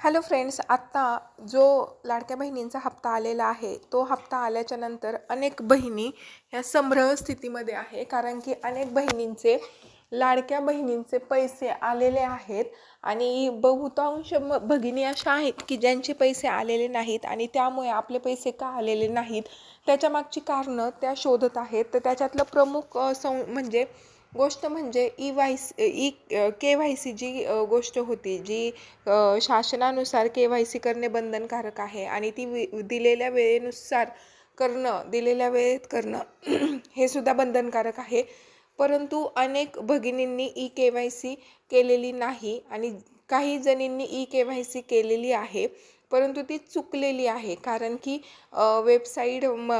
Hello friends आत्ता जो लाडक्या बहिणींचा हप्ता आलेला आहे तो हप्ता आल्याच्यानंतर अनेक बहिणी ह्या संभ्रम स्थितीमध्ये आहे. कारण की अनेक बहिणींचे लाडक्या बहिणींचे पैसे आलेले आहेत आणि बहुतांश म भगिनी अशा आहेत की ज्यांचे पैसे आलेले नाहीत आणि त्यामुळे आपले पैसे का आलेले नाहीत? त्याच्यामागची कारणं त्या शोधत आहेत. तर त्याच्यातलं प्रमुख सं म्हणजे गोष्ट म्हणजे E Y C E K Y C जी गोष्ट होती जी शासनानुसार के वाय सी करणे बंधनकारक आहे आणि ती वि दिलेल्या वेळेनुसार करणं दिलेल्या वेळेत करणं हे सुद्धा बंधनकारक आहे. परंतु अनेक भगिनींनी ई के वाय सी केलेली नाही आणि काही जणींनी ई के वाय सी केलेली आहे. परंतु ती चुकलेली आहे. कारण की वेबसाईट म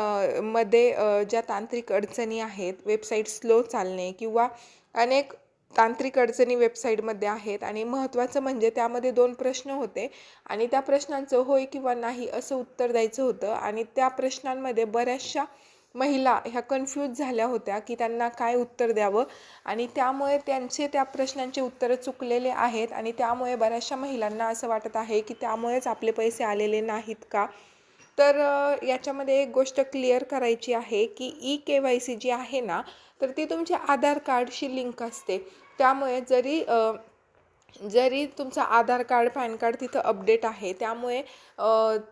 मध्ये ज्या तांत्रिक अडचणी आहेत वेबसाईट स्लो चालणे किंवा अनेक तांत्रिक अडचणी वेबसाईटमध्ये आहेत आणि महत्त्वाचं म्हणजे त्यामध्ये दोन प्रश्न होते आणि त्या प्रश्नांचं होय किंवा नाही असं उत्तर द्यायचं होतं आणि त्या प्रश्नांमध्ये बऱ्याचशा महिला ह्या कन्फ्यूज झाल्या होत्या की त्यांना काय उत्तर द्यावं. आणि त्यामुळे त्यांचे त्या प्रश्नांचे उत्तरं चुकलेले आहेत. आणि त्यामुळे बऱ्याचशा महिलांना असं वाटत आहे की त्यामुळेच आपले पैसे आलेले नाहीत का? तर याच्यामध्ये एक गोष्ट क्लिअर करायची आहे की ई के वाय सी जी आहे ना तर ती तुमच्या आधार कार्डशी लिंक असते. त्यामुळे जरी जरी तुमचं आधार कार्ड पॅन कार्ड तिथं अपडेट आहे त्यामुळे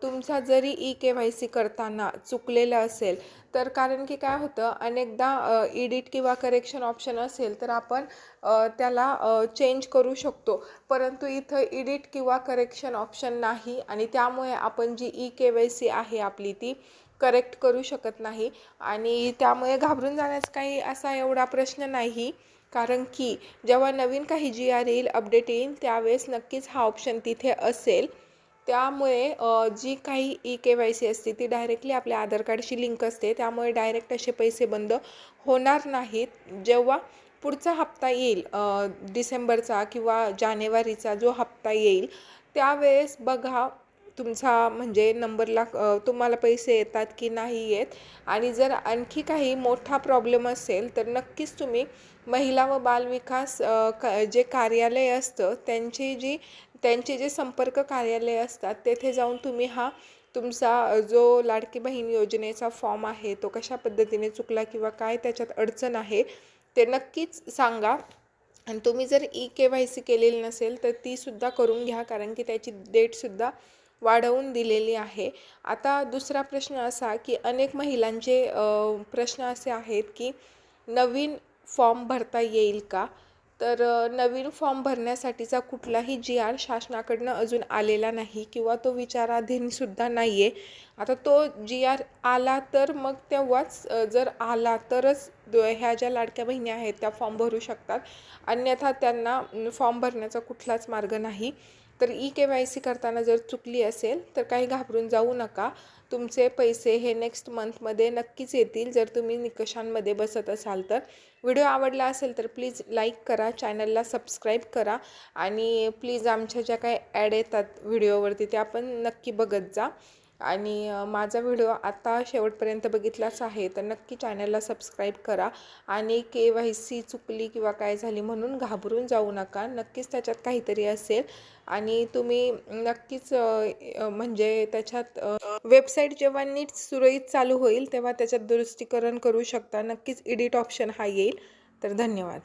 तुमचा जरी ई के वाय सी करताना चुकलेलं असेल तर कारण की काय होतं अनेकदा एडिट किंवा करेक्शन ऑप्शन असेल तर आपण त्याला चेंज करू शकतो. परंतु इथं एडिट किंवा करेक्शन ऑप्शन नाही आणि त्यामुळे आपण जी ई के वाय सी आहे आपली ती करेक्ट करू शकत नाही. आणि त्यामुळे घाबरून जाण्याचा काही असा एवढा प्रश्न नाही. कारण की जेव्हा नवीन काही जी आर येईल अपडेट येईल त्यावेळेस नक्कीच हा ऑप्शन तिथे असेल. त्यामुळे जी काही ई के वाय सी असते ती डायरेक्टली आपल्या आधार कार्डशी लिंक असते. त्यामुळे डायरेक्ट असे पैसे बंद होणार नाहीत. जेव्हा पुढचा हप्ता येईल डिसेंबरचा किंवा जानेवारीचा जो हप्ता येईल त्यावेळेस बघा तुमचा म्हणजे नंबरला तुम्हाला पैसे येतात की नाही येत. आणि जर आणखी काही मोठा प्रॉब्लेम असेल तर नक्कीच तुम्ही महिला व बालविकास क जे कार्यालय असतं त्यांची जी त्यांचे जे संपर्क कार्यालय असतात तेथे जाऊन तुम्ही हा तुमचा जो लाडकी बहीण योजनेचा फॉर्म आहे तो कशा पद्धतीने चुकला किंवा काय त्याच्यात अडचण आहे ते नक्कीच सांगा. आणि तुम्ही जर ई के वाय सी केलेली नसेल तर तीसुद्धा करून घ्या कारण की त्याची डेटसुद्धा वाढवून दिलेली आहे. आता दुसरा प्रश्न असा की अनेक महिलांचे प्रश्न असे आहेत की नवीन फॉर्म भरता येईल का? तर नवीन फॉर्म भरण्यासाठीचा कुठलाही जी आर शासनाकडनं अजून आलेला नाही किंवा तो विचाराधीनसुद्धा नाही आहे आता तो जी आर आला तर मग तेव्हाच जर आला तरच ह्या ज्या लाडक्या बहिणी आहेत त्या फॉर्म भरू शकतात. अन्यथा त्यांना फॉर्म भरण्याचा कुठलाच मार्ग नाही. तर ई के वाय सी करताना जर चुकली असेल तर काही घाबरून जाऊ नका. तुमचे पैसे हे नेक्स्ट मंथमध्ये नक्कीच येतील जर तुम्ही निकषांमध्ये बसत असाल तर. व्हिडिओ आवडला असेल तर प्लीज लाईक करा चॅनलला सबस्क्राईब करा आणि प्लीज आमच्या ज्या काही ॲड येतात व्हिडिओवरती त्या पण नक्की बघत जा. आणि माझा व्हिडिओ आता शेवटपर्यंत बघितलाच आहे तर नक्की चॅनलला सबस्क्राईब करा आणि के वाय सी चुकली किंवा काय झाली म्हणून घाबरून जाऊ नका. नक्कीच त्याच्यात काहीतरी असेल आणि तुम्ही नक्कीच म्हणजे त्याच्यात वेबसाईट जेव्हा नीट सुरळीत चालू होईल तेव्हा त्याच्यात दुरुस्तीकरण करू शकता. नक्कीच एडिट ऑप्शन हा येईल. तर धन्यवाद.